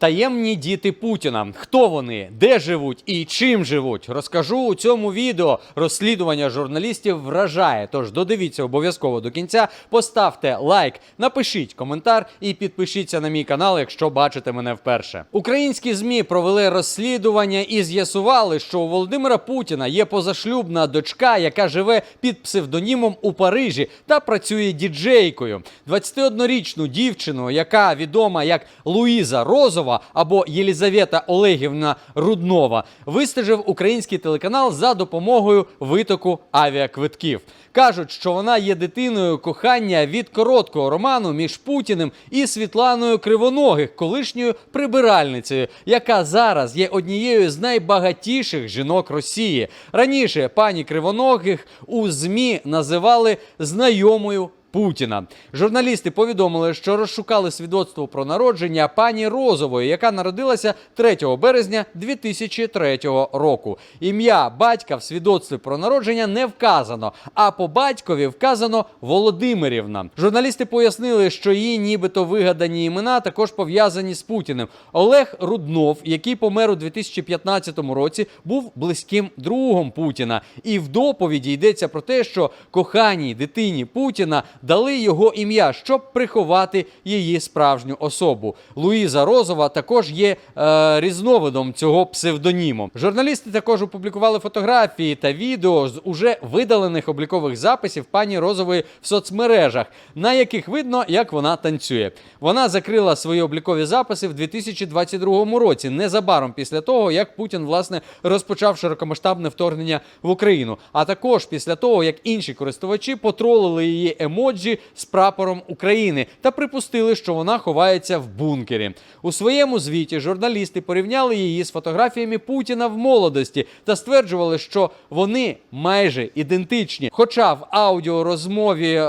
Таємні діти Путіна. Хто вони, де живуть і чим живуть? Розкажу у цьому відео. Розслідування журналістів вражає. Тож додивіться обов'язково до кінця. Поставте лайк, напишіть коментар і підпишіться на мій канал, якщо бачите мене вперше. Українські змі провели розслідування і з'ясували, що у Володимира Путіна є позашлюбна дочка, яка живе під псевдонімом у Парижі та працює діджейкою. 21-річну дівчину, яка відома як Луїза Розова або Єлізавета Олегівна Руднова, вистежив український телеканал за допомогою витоку авіаквитків. Кажуть, що вона є дитиною кохання від короткого роману між Путіним і Світланою Кривоногих, колишньою прибиральницею, яка зараз є однією з найбагатіших жінок Росії. Раніше пані Кривоногих у ЗМІ називали знайомою. Путіна журналісти повідомили, що розшукали свідоцтво про народження пані Розової, яка народилася 3 березня 2003 року. Ім'я батька в свідоцтві про народження не вказано, а по батькові вказано Володимирівна. Журналісти пояснили, що її нібито вигадані імена також пов'язані з Путіним. Олег Руднов, який помер у 2015 році, був близьким другом Путіна. І в доповіді йдеться про те, що коханій дитині Путіна дали його ім'я, щоб приховати її справжню особу. Луїза Розова також є е, різновидом цього псевдоніму. Журналісти також опублікували фотографії та відео з уже видалених облікових записів пані Розової в соцмережах, на яких видно, як вона танцює. Вона закрила свої облікові записи в 2022 році, незабаром після того, як Путін власне розпочав широкомасштабне вторгнення в Україну. А також після того, як інші користувачі потролили її емоджі з прапором України та припустили, що вона ховається в бункері. У своєму звіті журналісти порівняли її з фотографіями Путіна в молодості та стверджували, що вони майже ідентичні. Хоча в аудіорозмові е,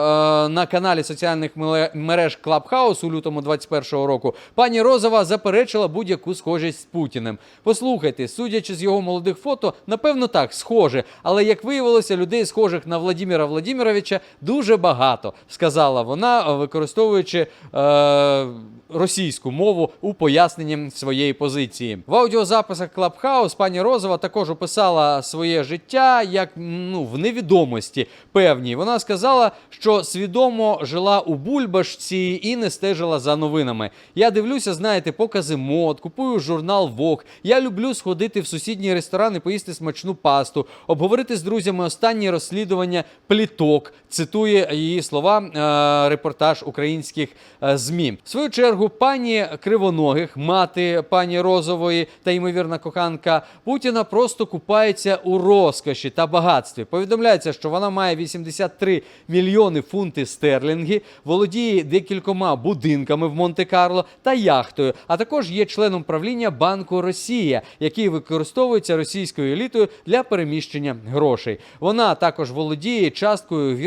на каналі соціальних мереж Clubhouse у лютому 21-го року пані Розова заперечила будь-яку схожість з Путіним. Послухайте, судячи з його молодих фото, напевно так схоже, але як виявилося, людей схожих на Владіміра Владіміровича дуже багато, сказала вона, використовуючи е, російську мову у поясненні своєї позиції. В аудіозаписах Clubhouse пані Розова також описала своє життя як ну в невідомості певній. Вона сказала, що свідомо жила у бульбашці і не стежила за новинами. Я дивлюся, знаєте, покази мод, купую журнал Vogue. Я люблю сходити в сусідній ресторан і поїсти смачну пасту, обговорити з друзями останні розслідування пліток. Цитує її слова е, репортаж українських е, змі. В свою чергу, пані Кривоногих, мати пані Розової та ймовірна коханка Путіна, просто купається у розкоші та багатстві. Повідомляється, що вона має 83 мільйони фунти стерлінги, володіє декількома будинками в Монте-Карло та яхтою, а також є членом правління Банку Росія, який використовується російською елітою для переміщення грошей. Вона також володіє часткою в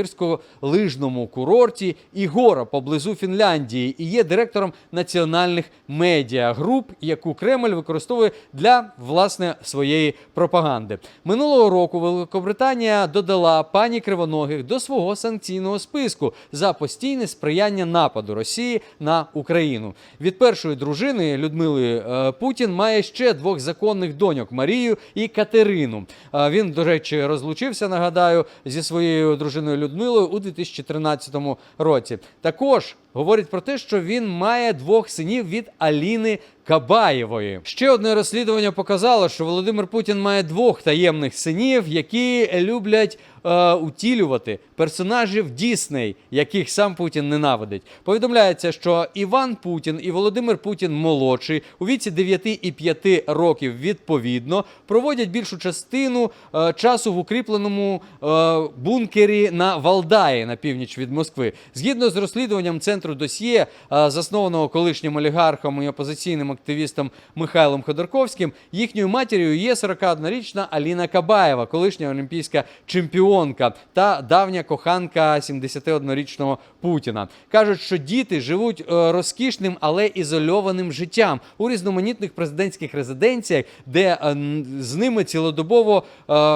гірськолижному курорті Ігора поблизу Фінляндії і є директором національних медіагруп, яку Кремль використовує для власне своєї пропаганди. Минулого року Великобританія додала пані Кривоногих до свого санкційного списку за постійне сприяння нападу Росії на Україну. Від першої дружини Людмили е, Путін має ще двох законних доньок Марію і Катерину. Е, Він, до речі, розлучився, нагадаю, зі своєю дружиною Людмилою у 2013 році. Також говорить про те, що він має двох синів від Аліни Кабаєвої. Ще одне розслідування показало, що Володимир Путін має двох таємних синів, які люблять е, утілювати персонажів Дісней, яких сам Путін ненавидить. Повідомляється, що Іван Путін і Володимир Путін молодший у віці 9 і 5 років відповідно проводять більшу частину е, часу в укріпленому е, бункері на Валдаї на північ від Москви. Згідно з розслідуванням центру досьє, е, заснованого колишнім олігархом і опозиційним активістом Михайлом Ходорковським, їхньою матір'ю є 41-річна Аліна Кабаєва, колишня олімпійська чемпіонка та давня коханка 71-річного Путіна. Кажуть, що діти живуть е, розкішним, але ізольованим життям у різноманітних президентських резиденціях, де е, з ними цілодобово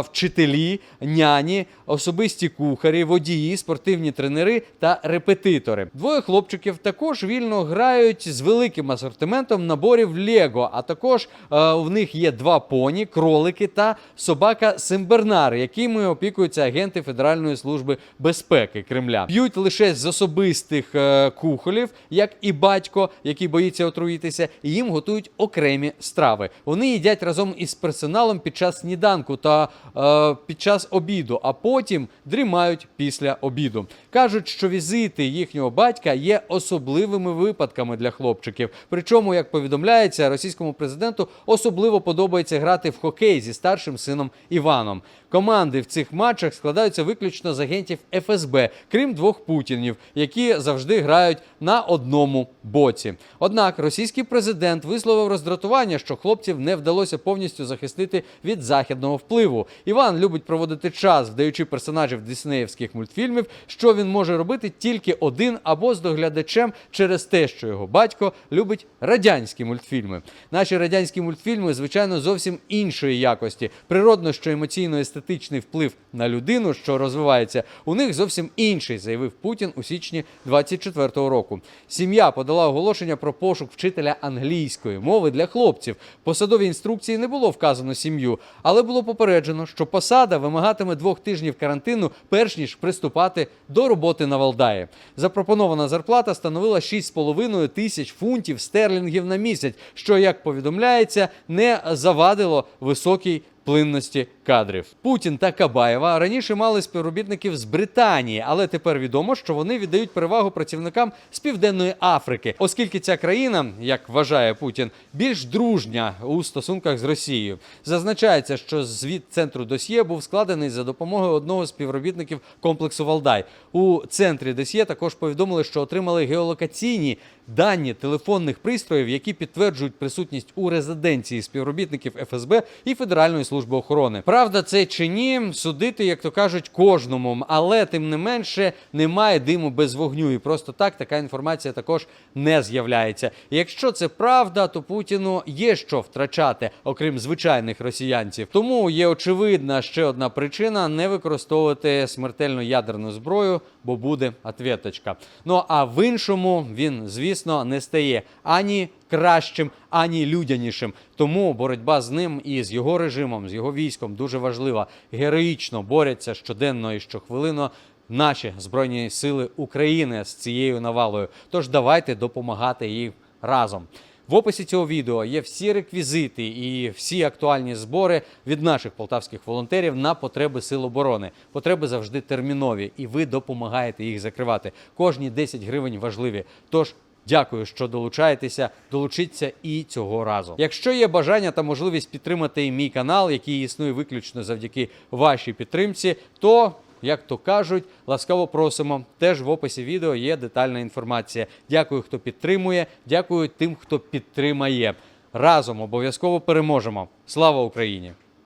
вчителі, няні, особисті кухарі, водії, спортивні тренери та репетитори. Двоє хлопців хлопчиків також вільно грають з великим асортиментом наборів Лего. А також е, в них є два поні, кролики та собака Симбернар, якими опікуються агенти Федеральної служби безпеки Кремля. П'ють лише з особистих е, кухолів, як і батько, який боїться отруїтися, і їм готують окремі страви. Вони їдять разом із персоналом під час сніданку та е, під час обіду, а потім дрімають після обіду. Кажуть, що візити їхнього батька є особливими випадками для хлопчиків. Причому, як повідомляється, російському президенту особливо подобається грати в хокей зі старшим сином Іваном. Команди в цих матчах складаються виключно з агентів ФСБ, крім двох путінів, які завжди грають на одному боці. Однак російський президент висловив роздратування, що хлопців не вдалося повністю захистити від західного впливу. Іван любить проводити час, вдаючи персонажів диснеївських мультфільмів, що він може робити тільки один або з доглядачем через те, що його батько любить радянські мультфільми. Наші радянські мультфільми, звичайно, зовсім іншої якості. Природно, що емоційно-естетичний вплив на людину, що розвивається, у них зовсім інший, заявив Путін у січні 24-го року. Сім'я подала оголошення про пошук вчителя англійської мови для хлопців. Посадовій інструкції не було вказано сім'ю, але було попереджено, що посада вимагатиме двох тижнів карантину, перш ніж приступати до роботи на Валдаї. Запропонована зарплата становила 6,5 тисяч фунтів стерлінгів на місяць, що, як повідомляється, не завадило високій плинності кадрів. Путін та Кабаєва раніше мали співробітників з Британії, але тепер відомо, що вони віддають перевагу працівникам з Південної Африки, оскільки ця країна, як вважає Путін, більш дружня у стосунках з Росією. Зазначається, що звіт центру досьє був складений за допомогою одного з співробітників комплексу Валдай. У центрі досьє також повідомили, що отримали геолокаційні дані телефонних пристроїв, які підтверджують присутність у резиденції співробітників ФСБ і Федеральної служби охорони. Правда, це чи ні, судити, як то кажуть, кожному, але тим не менше немає диму без вогню, і просто так така інформація також не з'являється. Якщо це правда, то Путіну є що втрачати, окрім звичайних росіянців. Тому є очевидна ще одна причина не використовувати смертельну ядерну зброю, бо буде ответочка. Ну а в іншому він, звісно, не стає ані кращим, ані людянішим. Тому боротьба з ним і з його режимом, з його військом дуже важлива. Героїчно борються щоденно і щохвилинно наші збройні сили України з цією навалою. Тож давайте допомагати їм разом. В описі цього відео є всі реквізити і всі актуальні збори від наших полтавських волонтерів на потреби сил оборони. Потреби завжди термінові, і ви допомагаєте їх закривати. Кожні 10 гривень важливі. Тож Дякую, що долучаєтеся. Долучіться і цього разу. Якщо є бажання та можливість підтримати мій канал, який існує виключно завдяки вашій підтримці, то як то кажуть, ласкаво просимо. Теж в описі відео є детальна інформація. Дякую, хто підтримує. Дякую тим, хто підтримає. Разом обов'язково переможемо. Слава Україні!